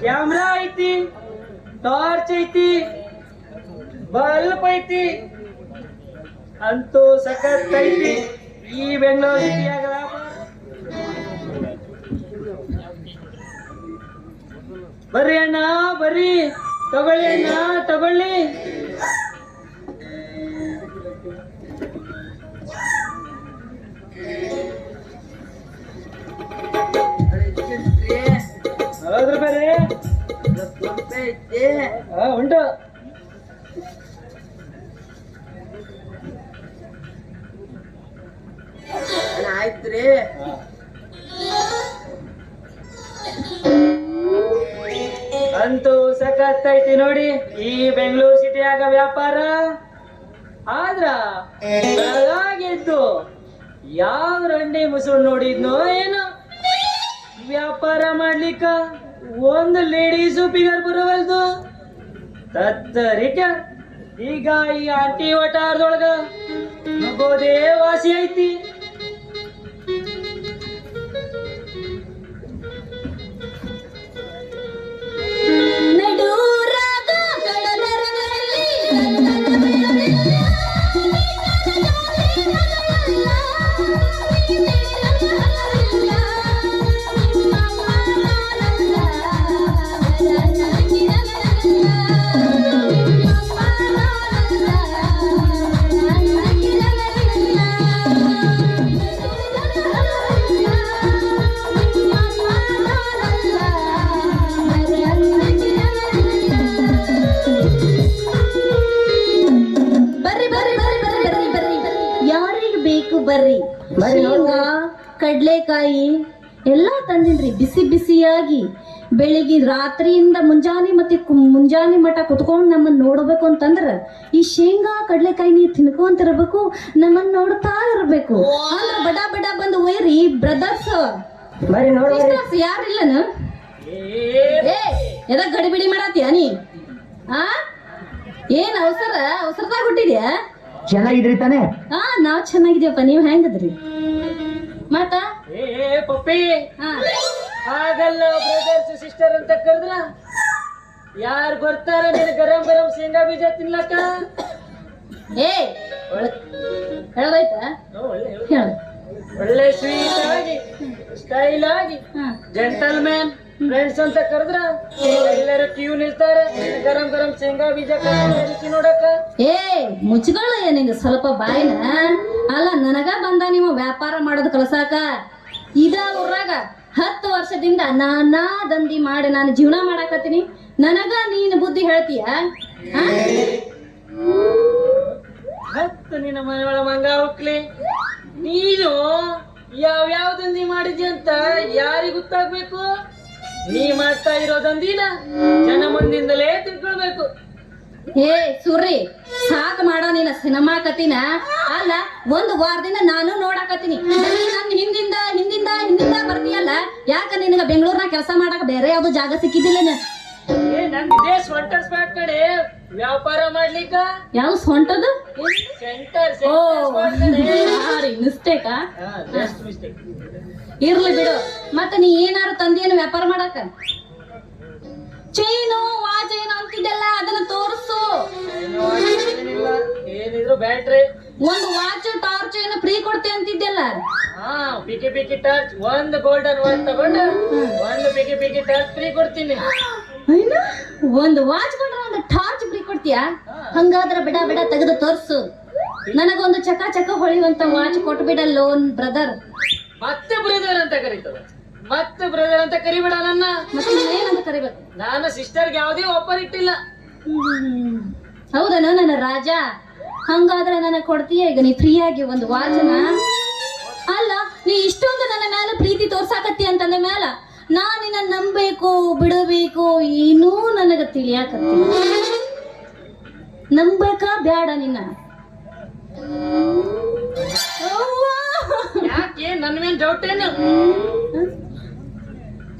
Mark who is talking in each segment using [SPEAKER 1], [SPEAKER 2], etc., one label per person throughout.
[SPEAKER 1] Camera ಐತಿ torch ಐತಿ bulb ಐತಿ ಅಂತೂ ಸಖತ್ ಐತಿ ಈ ಬೆಂಗಳೂರು ಸಿಟಿಯಾಗ ವ್ಯಾಪಾರ ಬರ್ರಿ ಅಣ್ಣ ಬರ್ರಿ ತಗೊಳ್ಳಿ ಅಣ್ಣ ತಗೊಳ್ಳಿ ಹಾ ಉಂಟು.
[SPEAKER 2] ಆಯ್ತ್ರಿ
[SPEAKER 1] ಅಂತೂ ಸಖತ್ತೈತಿ ಐತಿ ನೋಡಿ ಈ ಬೆಂಗಳೂರು ಸಿಟಿಯಾಗ ವ್ಯಾಪಾರ. ಆದ್ರ ಬೆಳಗಾಗೆದ್ದು ಯಾವ ರಂಡಿ ಮುಸುಳ್ ನೋಡಿದ್ನೋ ಏನೋ. ವ್ಯಾಪಾರ ಮಾಡ್ಲಿಕ್ಕ ಒಂದು ಲೇಡೀಸು ಫಿಗರ್ ಬರವಲ್ದು. ತತ್ತರಿಕ ಈಗ ಈ ಆಂಟಿ ವಟಾರದೊಳಗ ನುಗ್ಗೋದೇ ವಾಸಿ ಐತಿ.
[SPEAKER 3] ಕಡ್ಲೆಕಾಯಿ ಎಲ್ಲ ತಂದಿನ್ರಿ. ಬಿಸಿ ಬಿಸಿಯಾಗಿ ಬೆಳಿಗ್ಗೆ ರಾತ್ರಿಯಿಂದ ಮುಂಜಾನೆ ಮತ್ತೆ ಮುಂಜಾನೆ ಮಠ ಕುತ್ಕೊಂಡು ನಮ್ಮನ್ನ ನೋಡಬೇಕು ಅಂತಂದ್ರ ಈ ಶೇಂಗಾ ಕಡಲೆಕಾಯಿ ನೀವು ತಿನ್ಕೊಂತಿರ್ಬೇಕು ನಮ್ಮನ್ನ ನೋಡ್ತಾ ಇರ್ಬೇಕು. ಅಂದ್ರ ಬಡ ಬಡ ಬಂದು ಒಯ್ರಿ ಬ್ರದರ್ಸ್ ಯಾರಿಲ್ಲನ ಎದಕ್ ಗಡಿಬಿಡಿ ಮಾಡತ್ತೀಯ ನೀ? ಆ? ಏನ್ ಅವಸರ? ಅವಸರದಾಗ ಹುಟ್ಟಿದ್ಯಾ?
[SPEAKER 2] ಚೆನ್ನಾಗಿದ್ರಿ ತಾನೇ?
[SPEAKER 3] ಹಾ ನಾವ್ ಚೆನ್ನಾಗಿದ್ಯಪ್ಪ ನೀವ್ ಹೆಂಗದ್ರಿ? ಮತ್ತ
[SPEAKER 1] ಏ ಪಪ್ಪಿ. ಆಗಲ್ಲ ಬ್ರದರ್ಸ್ ಸಿಸ್ಟರ್ ಅಂತ ಕರೆದ್ರ ಯಾರು ಬರ್ತಾರ ನೀನು ಗರಂ ಗರಂ ಶೇಂಗಾ ಬೀಜ ತಿನ್ಲಕ್ಕ?
[SPEAKER 3] ಏ ಹೇಳೋದಾಯ್ತಾ?
[SPEAKER 1] ಒಳ್ಳೆ ಸ್ವೀಟ್ ಆಗಿ ಸ್ಟೈಲ್ ಆಗಿ
[SPEAKER 3] ಹಾ
[SPEAKER 1] ಜೆಂಟಲ್ ಮ್ಯಾನ್ ಫ್ರೆಂಡ್ಸ್ ಅಂತ ಕರೆದ್ರ ಎಲ್ಲರೂ ಕ್ಯೂ ನಿಲ್ತಾರೆ ಗರಂ ಗರಂ ಶೇಂಗಾ ಬೀಜ ನೋಡಕ
[SPEAKER 3] ಏ ಮುಚ್ಕೊಳ್ಳ ನಿಂಗ ಸ್ವಲ್ಪ ಬಾಯಿನ. ಅಲ್ಲ ನನಗ ಬಂದ ನೀವು ವ್ಯಾಪಾರ ಮಾಡೋದು ಕಲಸಾಕ. ಇದ ಊರಾಗ ಹತ್ತು ವರ್ಷದಿಂದ ನಾನಾ ದಂಧಿ ಮಾಡಿ ನಾನು ಜೀವನ ಮಾಡಾಕತ್ತೀನಿ. ನನಗ ನೀನು ಬುದ್ಧಿ ಹೇಳ್ತೀಯ?
[SPEAKER 1] ಹತ್ತು ನಿನ್ನ ಮನೆಯೊಳ ಮಂಗ ಹೋಗ್ಲಿ ನೀನು ಯಾವ ಯಾವ ದಂಧಿ ಮಾಡಿದ್ಯ ಅಂತ ಯಾರಿಗೆ ಗೊತ್ತಾಗ್ಬೇಕು? ನೀ ಮಾಡ್ತಾ ಇರೋದೊಂದಿನ ಜನ ಮುಂದಿಂದಲೇ ತಿಳ್ಕೊಳ್ಬೇಕು.
[SPEAKER 3] ಏ ಸುರ್ರಿ ಸಾಕ್ ಮಾಡೋ ನೀನ ಸಿನಿಮಾ ಕತಿನ ಅಲ್ಲ ಒಂದು ವಾರದಿಂದ ನಾನು ನೋಡಾಕತ್ತೀನಿ. ನೀ ನನ್ ಹಿಂದಿಂದ ಹಿಂದಿಂದ ಹಿಂದಿಂದ ಬರ್ತೀಯಲ್ಲ? ಯಾಕ ನಿನಗ ಬೆಂಗಳೂರ್ನಾಗ ಕೆಲಸ ಮಾಡಕ ಬೇರೆ ಯಾವ್ದು ಜಾಗ ಸಿಕ್ಕಿದ್ದಿಲ್ಲ
[SPEAKER 1] ಏ ನನ್ ಇದೇ ಸ್ವಂಟರ್ ಸ್ಪಾಟ್ ಕಡೆ. ವ್ಯಾಪಾರ ಮಾಡ್ಲಿಕ್ಕ?
[SPEAKER 3] ಯಾವ ಸೊಂಟದು
[SPEAKER 1] ಸೆಂಟರ್
[SPEAKER 3] ಓ ಮಿಸ್ಟೇಕಾ
[SPEAKER 1] ಮಿಸ್ಟೇಕ್
[SPEAKER 3] ಇರ್ಲಿ ಬಿಡು. ಮತ್ತೆ ನೀ ಏನಾರು ತಂದೇನು ವ್ಯಾಪಾರ ಮಾಡಕ ಚೈನು ವಾಚ್ ಏನು ಅಂತಿದ್ದಲ್ಲ ಅದನ್ನ ತೋರಿಸು.
[SPEAKER 1] ಏನಿದ್ರು ಬ್ಯಾಟ್ರಿ.
[SPEAKER 3] ಒಂದು ವಾಚ್ ಟಾರ್ಚ್ ಏನು ಫ್ರೀ ಕೊಡ್ತೆ ಅಂತಿದ್ದಲ್ಲ?
[SPEAKER 1] ಹಾ ಪಿಕಿ ಪಿಕಿ ಟಾರ್ಚ್ ಒಂದು ಗೋಲ್ಡನ್ ವಾಚ್ ತಗೊಂಡು ಒಂದು ಪಿಕಿ ಪಿಕಿ ಟಾರ್ಚ್ ಫ್ರೀ ಕೊಡ್ತೀನಿ.
[SPEAKER 3] ಒಂದು ವಾಚ್ ಕೊಂಡ್ರೆ ಒಂದು ಟಾರ್ಚ್ ಫ್ರೀ ಕೊಡ್ತೀಯಾ? ಹಂಗಾದ್ರೆ ಬಿಡ ಬಿಡ ತೆಗೆದು ತೋರ್ಸು. ನನಗೊಂದು ಚಕ ಚಕ ಹೊಳಿಯುವಂತ ವಾಚ್ ಕೊಟ್ಬಿಡ ಲೋನ್ ಬ್ರದರ್
[SPEAKER 1] ಮತ್ತೆ ಬ್ರದರ್ ಅಂತ ಕರೀತದ. ಮತ್ತೆ ಬ್ರದರ್ ಅಂತ ಕರಿಬೇಡ ನನ್ನ.
[SPEAKER 3] ಮತ್ತೆ ಏನಂತ ಕರಿಬೇಕು?
[SPEAKER 1] ನಾನು ಸಿಸ್ಟರ್ಗೆ ಯಾವುದೇ ಆಫರ್ ಇಟ್ಟಿಲ್ಲ.
[SPEAKER 3] ಹೌದನ ನನ್ನ ರಾಜ? ಹಂಗಾದ್ರೆ ನನಗೆ ಕೊಡ್ತೀಯ? ಈಗ ನೀ ಫ್ರೀ ಆಗಿ ಒಂದು ವಾಚನ ಅಲ್ಲ ನೀ ಇಷ್ಟೊಂದು ನನ್ನ ಮೇಲೆ ಪ್ರೀತಿ ತೋರ್ಸಾಕತ್ತಿ ಅಂತಂದ ಮೇಲ ನಾ ನಿನ್ನ ನಂಬೇಕು ಬಿಡಬೇಕು ಏನೂ ನನಗ ತಿಳಿಯಾಕತ್ತಿ ನಂಬಕ ಬ್ಯಾಡ ನಿನ್ನ?
[SPEAKER 1] ಯಾಕೆ ನನ್ನ ಮೇಲೆ ಡೌಟ್ ಏನು?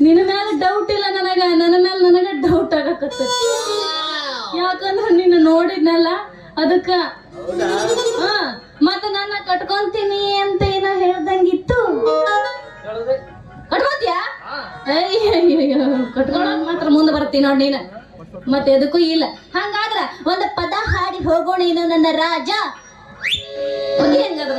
[SPEAKER 3] ನಿನ್ನ ಮೇಲೆ ಡೌಟ್ ಇಲ್ಲ ನನಗ ನನ್ನ ಮೇಲೆ ನನಗೆ ಡೌಟ್ ಆಗಕತ್ತ. ಯಾಕಂದ್ರ ನಿನ್ನ ನೋಡಿದ್ನಲ್ಲ ಅದಕ್ಕ ಹಾ ಮತ್ತ ನನ್ನ ಕಟ್ಕೊಂತೀನಿ ಅಂತ ಏನೋ ಹೇಳ್ದಂಗಿತ್ತು.
[SPEAKER 1] ಹೇಳೋದೆ?
[SPEAKER 3] ಕಟ್ಕೋತ್ಯಾ?
[SPEAKER 1] ಹಾ.
[SPEAKER 3] ಅಯ್ಯಯ್ಯಯ್ಯೋ ಕಟ್ಕೊಳಕ್ ಮಾತ್ರ ಮುಂದೆ ಬರ್ತೀನಿ ನೋಡಿ ನೀನು. ಮತ್ತೆ ಎದಕ್ಕೂ ಇಲ್ಲ. ಹಂಗಾದ್ರ ಒಂದು ಪದ ಹಾಡಿ ಹೋಗೋಣ ಇನ್ನು ನನ್ನ ರಾಜ. ಓಕೆ ಹಂಗಾದ್ರ?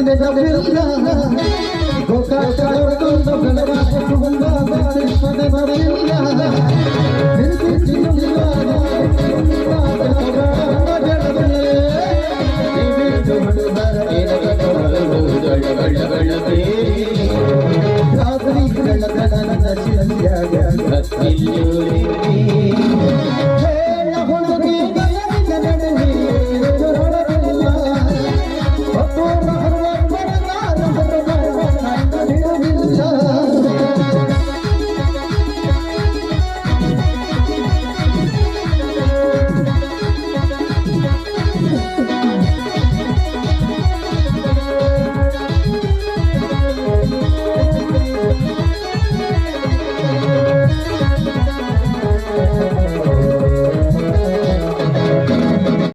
[SPEAKER 3] ಗಾನದ ಬಿರುದ ಗೋಕಾಟ ಹೊರಕೊಂಡು ಬೆಳಗಾಟ ಸುಗಂಧ ಬಾರಿಸದೆ